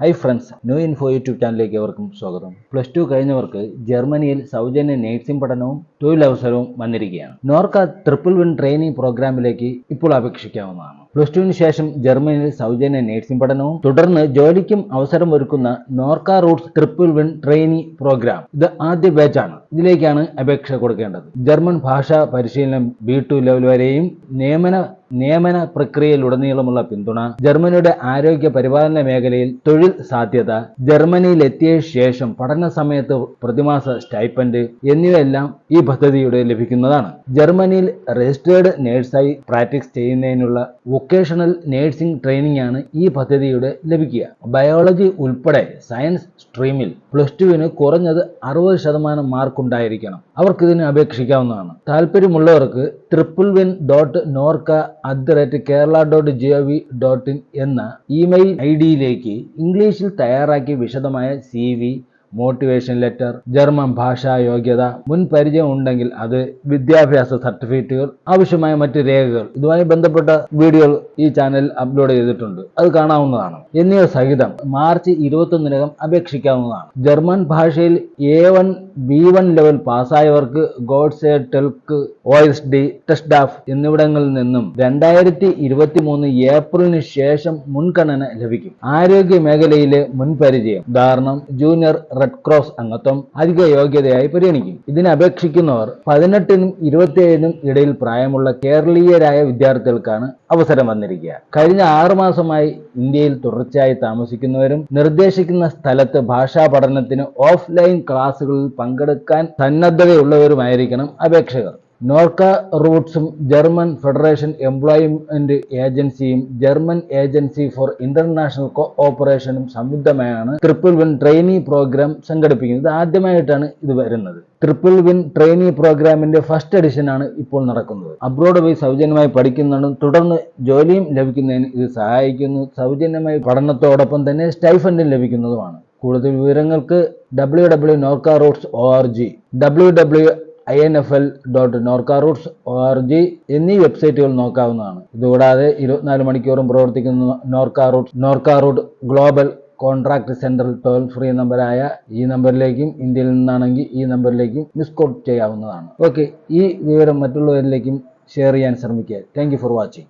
Hi friends new info YouTube ചാനലിലേക്ക് അവർക്കും സ്വാഗതം. പ്ലസ് ടു കഴിഞ്ഞവർക്ക് ജർമ്മനിയിൽ സൗജന്യ നേഴ്സിംഗ് പഠനവും തൊഴിലവസരവും വന്നിരിക്കുകയാണ്. നോർക്ക ട്രിപ്പിൾ വിൻ ട്രെയിനിങ് പ്രോഗ്രാമിലേക്ക് ഇപ്പോൾ അപേക്ഷിക്കാവുന്നതാണ്. പ്ലസ് ടുവിന് ശേഷം ജർമ്മനിയിൽ സൗജന്യ നേഴ്സിംഗ് പഠനവും തുടർന്ന് ജോലിക്കും അവസരം ഒരുക്കുന്ന Norka roots triple win trainee programme. ഇത് ആദ്യ ബാച്ചാണ്. ഇതിലേക്കാണ് അപേക്ഷ കൊടുക്കേണ്ടത്. ജർമ്മൻ ഭാഷാ പരിശീലനം ബി ടു ലെവൽ വരെയും നിയമന നിയമന പ്രക്രിയയിലുടനീളമുള്ള പിന്തുണ ജർമ്മനിയുടെ ആരോഗ്യ പരിപാലന മേഖലയിൽ തൊഴിൽ സാധ്യത ജർമ്മനിയിൽ എത്തിയ ശേഷം പഠന സമയത്ത് പ്രതിമാസ സ്റ്റൈപ്പൻഡ് എന്നിവയെല്ലാം ഈ പദ്ധതിയുടെ ലഭിക്കുന്നതാണ്. ജർമ്മനിയിൽ രജിസ്റ്റേർഡ് നേഴ്സായി പ്രാക്ടീസ് ചെയ്യുന്നതിനുള്ള വൊക്കേഷണൽ നേഴ്സിംഗ് ട്രെയിനിംഗ് ആണ് ഈ പദ്ധതിയുടെ ലഭിക്കുക. ബയോളജി ഉൾപ്പെടെ സയൻസ് സ്ട്രീമിൽ പ്ലസ് ടുവിന് കുറഞ്ഞത് അറുപത് ശതമാനം മാർക്ക് ഉണ്ടായിരിക്കണം അവർക്ക് ഇതിന് അപേക്ഷിക്കാവുന്നതാണ്. താല്പര്യമുള്ളവർക്ക് triple win dot Norka at the rate Kerala dot G O V dot in എന്ന ഇമെയിൽ ഐ ഡിയിലേക്ക് ഇംഗ്ലീഷിൽ തയ്യാറാക്കിയ വിശദമായ C V motivation letter German ഭാഷാ യോഗ്യത മുൻ പരിചയം ഉണ്ടെങ്കിൽ അത് വിദ്യാഭ്യാസ സർട്ടിഫിക്കറ്റുകൾ ആവശ്യമായ മറ്റ് രേഖകൾ. ഇതുമായി ബന്ധപ്പെട്ട വീഡിയോകൾ ഈ ചാനലിൽ അപ്ലോഡ് ചെയ്തിട്ടുണ്ട്. അത് കാണാവുന്നതാണ്. എന്നിവ സഹിതം മാർച്ച് ഇരുപത്തൊന്നിനകം അപേക്ഷിക്കാവുന്നതാണ്. ജർമ്മൻ ഭാഷയിൽ A one B one level പാസ്സായവർക്ക് Goethe telc O S D TestDaF എന്നിവിടങ്ങളിൽ നിന്നും രണ്ടായിരത്തി ഇരുപത്തി മൂന്ന് ഏപ്രിലിന് ശേഷം മുൻഗണന ലഭിക്കും. ആരോഗ്യ മേഖലയിലെ മുൻപരിചയം. ഉദാഹരണം ജൂനിയർ റെഡ് ക്രോസ് അംഗത്വം അധിക യോഗ്യതയായി പരിഗണിക്കും. ഇതിന് അപേക്ഷിക്കുന്നവർ പതിനെട്ടിനും ഇരുപത്തിയേഴിനും ഇടയിൽ പ്രായമുള്ള കേരളീയരായ വിദ്യാർത്ഥികൾക്കാണ് അവസരം വന്നിരിക്കുക. കഴിഞ്ഞ ആറു മാസമായി ഇന്ത്യയിൽ തുടർച്ചയായി താമസിക്കുന്നവരും നിർദ്ദേശിക്കുന്ന സ്ഥലത്ത് ഭാഷാ പഠനത്തിന് ഓഫ്ലൈൻ ക്ലാസുകളിൽ പങ്കെടുക്കാൻ സന്നദ്ധതയുള്ളവരുമായിരിക്കണം അപേക്ഷകർ. നോർക്ക റൂട്ട്സും ജർമ്മൻ ഫെഡറേഷൻ എംപ്ലോയ്മെന്റ് ഏജൻസിയും ജർമ്മൻ ഏജൻസി ഫോർ ഇന്റർനാഷണൽ കോഓപ്പറേഷനും സംയുക്തമായാണ് ട്രിപ്പിൾ വിൻ ട്രെയിനി പ്രോഗ്രാം സംഘടിപ്പിക്കുന്നത്. ആദ്യമായിട്ടാണ് ഇത് വരുന്നത്. ട്രിപ്പിൾ വിൻ ട്രെയിനി പ്രോഗ്രാമിന്റെ ഫസ്റ്റ് എഡിഷൻ ആണ് ഇപ്പോൾ നടക്കുന്നത്. അബ്രോഡ് പോയി സൗജന്യമായി പഠിക്കുന്നതും തുടർന്ന് ജോലിയും ലഭിക്കുന്നതിന് ഇത് സഹായിക്കുന്നു. സൗജന്യമായി പഠനത്തോടൊപ്പം തന്നെ സ്റ്റൈഫണ്ടും ലഭിക്കുന്നതുമാണ്. കൂടുതൽ വിവരങ്ങൾക്ക് W W Norka roots O R G W W I N F L dot Norka roots O R G എന്നീ വെബ്സൈറ്റുകൾ നോക്കാവുന്നതാണ്. ഇതുകൂടാതെ ഇരുപത്തിനാല് മണിക്കൂറും പ്രവർത്തിക്കുന്ന Norka root Norka root global contract central toll free നമ്പറായ ഈ നമ്പറിലേക്കും ഇന്ത്യയിൽ നിന്നാണെങ്കിൽ ഈ നമ്പറിലേക്കും മിസ് കോൾ ചെയ്യാവുന്നതാണ്. ഓക്കെ ഈ വിവരം മറ്റുള്ളവരിലേക്കും ഷെയർ ചെയ്യാൻ ശ്രമിക്കുക. Thank for watching.